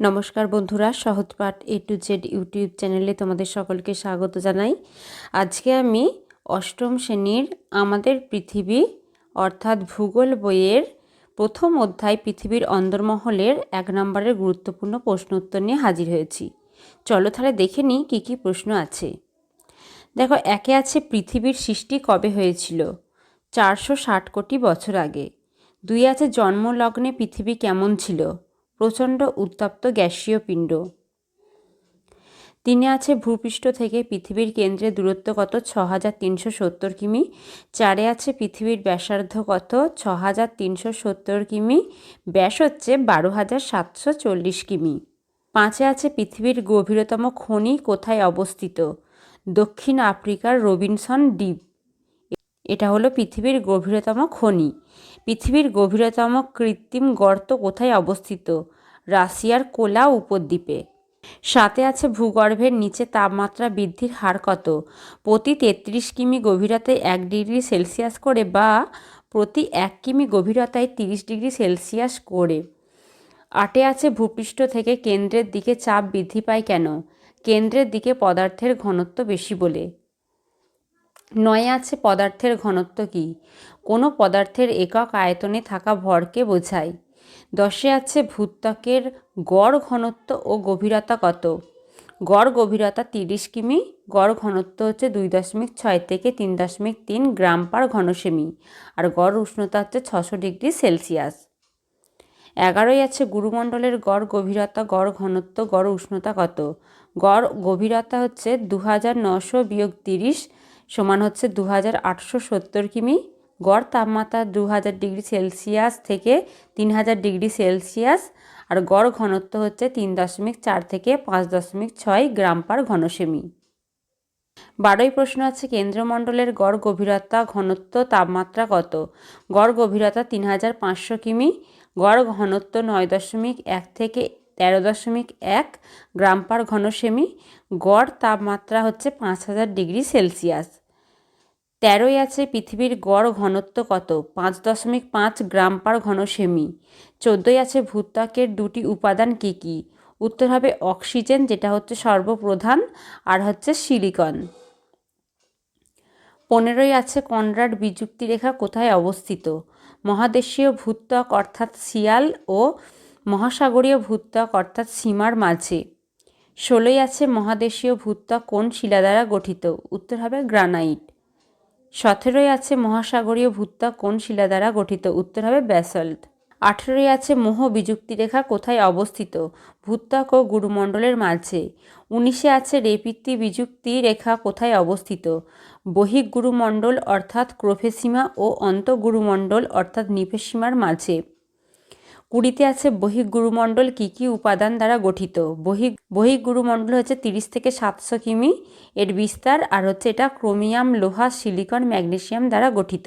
নমস্কার বন্ধুরা Sahajpath A to Z YouTube চ্যানেলে তোমাদের সকলকে স্বাগত জানাই। আজকে আমি অষ্টম শ্রেণির আমাদের পৃথিবী, অর্থাৎ ভূগোল বইয়ের প্রথম অধ্যায় পৃথিবীর অন্দরমহলের এক নম্বরের গুরুত্বপূর্ণ প্রশ্ন উত্তর নিয়ে হাজির হয়েছি। চলো তাহলে দেখে নিই কী কী প্রশ্ন আছে। দেখো, একে আছে পৃথিবীর সৃষ্টি কবে হয়েছিল? চারশো ষাট কোটি বছর আগে। দুই আছে জন্মলগ্নে পৃথিবী কেমন ছিল? প্রচণ্ড উত্তপ্ত গ্যাসীয় পিণ্ড। তিনে আছে ভূপৃষ্ঠ থেকে পৃথিবীর কেন্দ্রে দূরত্ব কত? ছ হাজার তিনশো সত্তর কিমি। চারে আছে পৃথিবীর ব্যাসার্ধ কত? ছ হাজার তিনশো সত্তর কিমি। ব্যাস হচ্ছে বারো হাজার সাতশো চল্লিশ কিমি। পাঁচে আছে পৃথিবীর গভীরতম খনি কোথায় অবস্থিত? দক্ষিণ আফ্রিকার রবিনসন দ্বীপ। এটা হলো পৃথিবীর গভীরতম খনি। পৃথিবীর গভীরতম কৃত্রিম গর্ত কোথায় অবস্থিত? রাশিয়ার কোলা উপদ্বীপে। সাথে আছে ভূগর্ভের নিচে তাপমাত্রা বৃদ্ধির হার কত? প্রতি তেত্রিশ কিমি গভীরতায় এক ডিগ্রি সেলসিয়াস করে বা প্রতি এক কিমি গভীরতায় তিরিশ ডিগ্রি সেলসিয়াস করে। আটে আছে ভূপৃষ্ঠ থেকে কেন্দ্রের দিকে চাপ বৃদ্ধি পায় কেন? কেন্দ্রের দিকে পদার্থের ঘনত্ব বেশি বলে। নয়ে আছে পদার্থের ঘনত্ব কি? কোনো পদার্থের একক আয়তনে থাকা ভরকে বোঝায়। দশে আছে ভূত্বকের গড় ঘনত্ব ও গভীরতা কত? গড় গভীরতা তিরিশ কিমি, গড় ঘনত্ব হচ্ছে দুই দশমিক ছয় থেকে তিন দশমিক তিন গ্রাম পার ঘনসেমি, আর গড় উষ্ণতা হচ্ছে ছশো ডিগ্রি সেলসিয়াস। এগারোই আছে গুরুমণ্ডলের গড় গভীরতা, গড় ঘনত্ব, গড় উষ্ণতা কত? গড় গভীরতা হচ্ছে দু হাজার নশো বিয়োগ তিরিশ সমান হচ্ছে দু হাজার আটশো সত্তর কিমি। গড় তাপমাত্রা দু হাজার ডিগ্রি সেলসিয়াস থেকে তিন হাজার ডিগ্রি সেলসিয়াস। আর গড় ঘনত্ব হচ্ছে তিন দশমিক চার থেকে পাঁচ দশমিক ছয় গ্রাম পার ঘনসেমি। বারোই প্রশ্ন আছে, কেন্দ্রমণ্ডলের গড় গভীরতা, ঘনত্ব, তাপমাত্রা কত? গড় গভীরতা তিন হাজার পাঁচশো কিমি, গড় ঘনত্ব নয় দশমিক এক থেকে তেরো দশমিক এক গ্রাম পার ঘনসেমি, গড় তাপমাত্রা হচ্ছে পাঁচ হাজার ডিগ্রি সেলসিয়াস। তেরোই আছে পৃথিবীর গড় ঘনত্ব কত? পাঁচ দশমিক পাঁচ গ্রাম পার ঘন সেমি চোদ্দোই আছে ভূত্বকের দুটি উপাদান কী কী? উত্তর হবে অক্সিজেন, যেটা হচ্ছে সর্বপ্রধান, আর হচ্ছে সিলিকন। পনেরোই আছে কনরাড বিযুক্তি রেখা কোথায় অবস্থিত? মহাদেশীয় ভূত্বক অর্থাৎ শিয়াল ও মহাসাগরীয় ভূত্বক অর্থাৎ সীমার মাঝে। ষোলোই আছে মহাদেশীয় ভূত্বক কোন শিলা দ্বারা গঠিত? উত্তর হবে গ্রানাইট। সতেরোই আছে মহাসাগরীয় ভূত্তা কোন শিলা দ্বারা গঠিত? উত্তর হবে ব্যাসল্ট। আঠেরোই আছে মোহ বিযুক্তি রেখা কোথায় অবস্থিত? ভূত্বক ও গুরুমণ্ডলের মাঝে। উনিশে আছে রেপিত্তি বিযুক্তি রেখা কোথায় অবস্থিত? বহিক গুরুমণ্ডল অর্থাৎ ক্রোফেসীমা ও অন্তগুরুমণ্ডল অর্থাৎ নিফেসীমার মাঝে। কুড়িতে আছে বহিক গুরুমণ্ডল কী কী উপাদান দ্বারা গঠিত? বহিক বহিক গুরুমণ্ডল হচ্ছে তিরিশ থেকে সাতশো কিমি এর বিস্তার আর হচ্ছে এটা ক্রোমিয়াম, লোহা, সিলিকন ম্যাগনেশিয়াম দ্বারা গঠিত।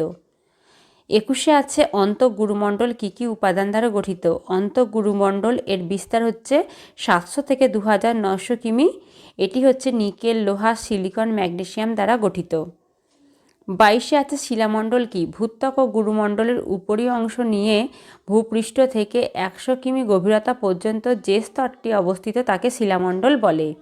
একুশে আছে অন্তঃগুরুমণ্ডল কী কী উপাদান দ্বারা গঠিত? অন্তঃগুরুমণ্ডল এর বিস্তার হচ্ছে সাতশো থেকে দু হাজার নশো কিমি। এটি হচ্ছে নিকেল, লোহা, সিলিকন ম্যাগনেশিয়াম দ্বারা গঠিত। বাইশে আছে শিলামণ্ডল কি? ভূত্বক ও গুরুমণ্ডলের উপরী অংশ নিয়ে ভূপৃষ্ঠ থেকে একশো কিমি গভীরতা পর্যন্ত যে স্তরটি অবস্থিত তাকে শিলামণ্ডল বলে।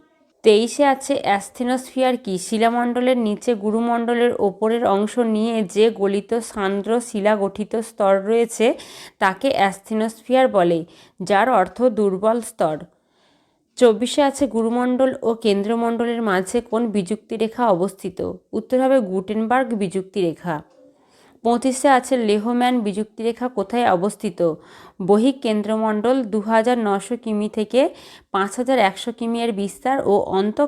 তেইশে আছে অ্যাস্থিনোস্ফিয়ার কি? শিলামণ্ডলের নিচে গুরুমণ্ডলের ওপরের অংশ নিয়ে যে গলিত সান্দ্র শিলা গঠিত স্তর রয়েছে, তাকে অ্যাস্থিনোস্ফিয়ার বলে, যার অর্থ দুর্বল স্তর। চব্বিশে আছে গুরুমণ্ডল ও কেন্দ্রমণ্ডলের মাঝে কোন বিযুক্তি রেখা অবস্থিত? উত্তর হবে গুটেনবার্গ বিযুক্তি রেখা পঁচিশে আছে লেহম্যান বিযুক্তি রেখা কোথায় অবস্থিত? বহিক কেন্দ্রমণ্ডল দু হাজার নশো কিমি থেকে পাঁচ হাজার একশো কিমি এর বিস্তার ও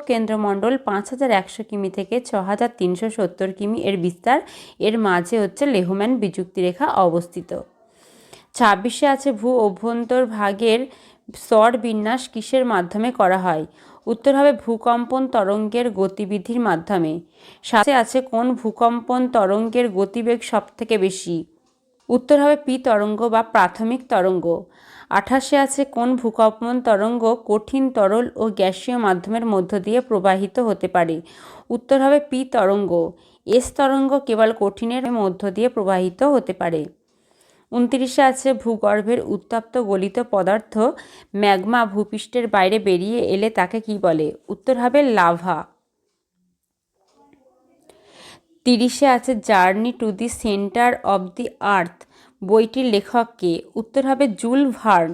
কেন্দ্রমণ্ডল পাঁচ হাজার একশো কিমি থেকে ছ হাজার তিনশো সত্তর কিমি এর বিস্তার। এর মাঝে হচ্ছে লেহম্যান বিযুক্তি রেখা অবস্থিত। ছাব্বিশে আছে ভূ অভ্যন্তর ভাগের স্তর বিন্যাস কিসের মাধ্যমে করা হয়? উত্তর হবে ভূকম্পন তরঙ্গের গতিবিধির মাধ্যমে। সাথে আছে কোন ভূকম্পন তরঙ্গের গতিবেগ সবথেকে বেশি? উত্তর হবে পি তরঙ্গ বা প্রাথমিক তরঙ্গ। আঠাশে আছে কোন ভূকম্পন তরঙ্গ কঠিন তরল ও গ্যাসীয় মাধ্যমের মধ্য দিয়ে প্রবাহিত হতে পারে? উত্তর হবে পি তরঙ্গ। এস তরঙ্গ কেবল কঠিনের মধ্য দিয়ে প্রবাহিত হতে পারে। উনত্রিশে আছে ভূগর্ভের উত্তপ্ত গলিত পদার্থ ম্যাগমা ভূপৃষ্ঠের বাইরে বেরিয়ে এলে তাকে কি বলে? উত্তর হবে লাভা। তিরিশে আছে journey to the centre of the earth. বইটির লেখককে উত্তর হবে জুল ভার্ন।